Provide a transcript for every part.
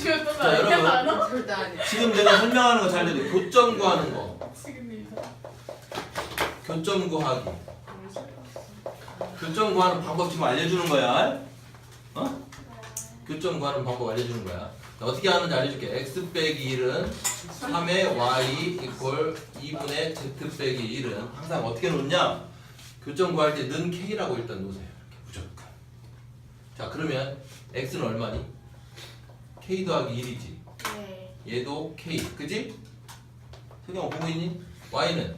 지금 또 자, 여러분. 많아? 절대 아니야. 지금 내가 설명하는 거 잘 들려. 교점 구하는 거. 지금 교점 구하기. 교점 구하는 방법 지금 알려주는 거야. 어? 교점 구하는 방법 알려주는 거야. 자, 어떻게 하는지 알려줄게. x 빼기 1은 3의 y 이퀄 2분의 z 빼기 1은 항상 어떻게 놓냐? 교점 구할 때 는 k라고 일단 놓으세요. 이렇게 무조건. 자 그러면 x는 얼마니? K 더하기 1이지. 네. 얘도 k. 그지? 세경 보고 있니? y는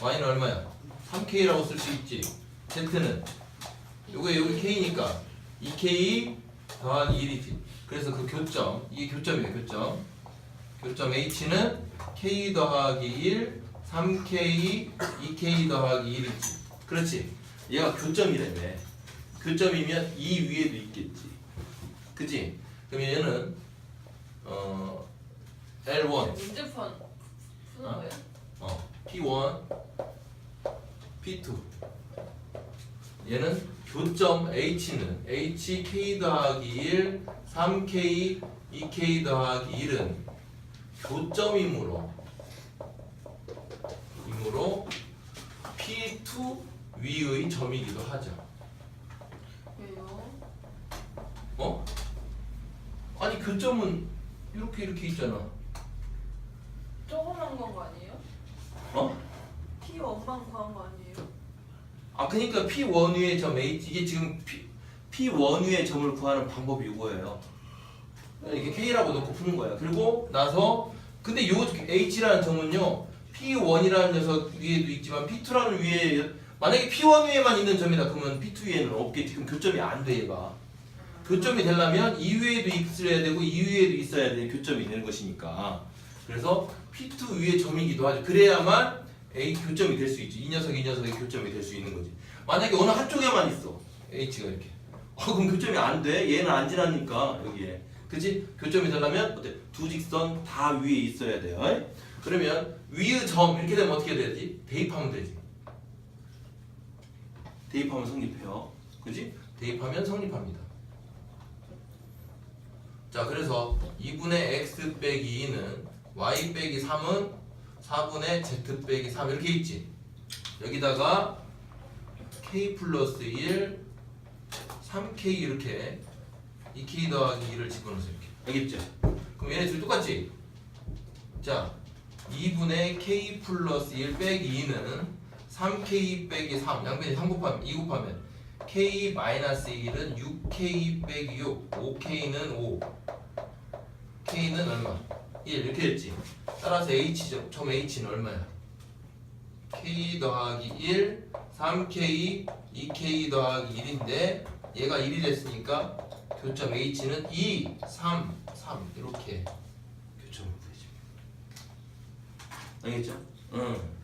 y는 얼마야? 3k라고 쓸 수 있지. z는 요게 여기 k니까 2k 더하기 1이지. 그래서 그 교점 이게 교점이에요. 교점. 교점 h는 k 더하기 1, 3k, 2k 더하기 1이지. 그렇지. 얘가 교점이라며. 교점이면 이 위에도 있겠지. 그지? 그러면 얘는 어 L1 문제 푸는 푸는 어? 거예요? 어, P1, P2. 얘는 교점 H는 HK 더하기 1, 3K, 2K 더하기 1은 교점이므로 이므로 P2 위의 점이기도 하죠. 왜요? 어? 아니 교점은 이렇게 이렇게 있잖아. 조그만 건 거 아니에요? 어? P 원만 구한 거 아니에요? 아 그러니까 P1 위의 점 H 이게 지금 P, P1 위의 점을 구하는 방법이 이거예요. 이렇게 K라고 넣고 푸는 거야. 그리고 나서 근데 요 H라는 점은요 P1이라는 녀석 위에도 있지만 P2라는 위에 만약에 P1 위에만 있는 점이다 그러면 P2 위에는 없겠지. 그럼 교점이 안 돼 얘가. 교점이 되려면 이 위에도 있어야 되고 이 위에도 있어야 되는 교점이 되는 것이니까. 그래서 P2 위의 점이기도 하죠. 그래야만 A 교점이 될 수 있지. 이 녀석 이 녀석의 교점이 될 수 있는 거지. 만약에 어느 한쪽에만 있어. H가 이렇게. 어, 그럼 교점이 안 돼. 얘는 안 지나니까 여기에. 그지? 교점이 되려면 어때? 두 직선 다 위에 있어야 돼요. 그러면 위의 점 이렇게 되면 어떻게 되지? 대입하면 되지. 대입하면 성립해요. 그지? 대입하면 성립합니다. 자, 그래서 2분의 x 빼기 2는 y 빼기 3은 4분의 z 빼기 3 이렇게 있지. 여기다가 k 플러스 1, 3k 이렇게 2k 더하기 2를 집어넣어서 이렇게. 알겠죠? 그럼 얘네 둘이 똑같지? 자, 2분의 k 플러스 1 빼기 2는 3k 빼기 3 양변이 3 곱하면 2 곱하면 k 마이너스 1은 6k 빼기 6 5k는 5 k는 얼마? 1 이렇게 됐지 따라서 h 점, 점 h는 얼마야? k 더하기 1 3k 2k 더하기 1인데 얘가 1이 됐으니까 교점 h는 2 3 3 이렇게 교점을 구해줍니다 알겠죠? 응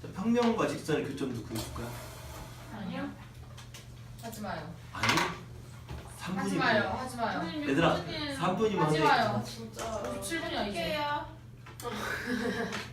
자, 평면과 직선의 교점도 구해줄까요? 아니요. 하지 마요. 아니 하지 3분이면 마요. 하지 마요. 얘들아 선생님, 3분이면 하지 마요. 진짜 57분이야 이제.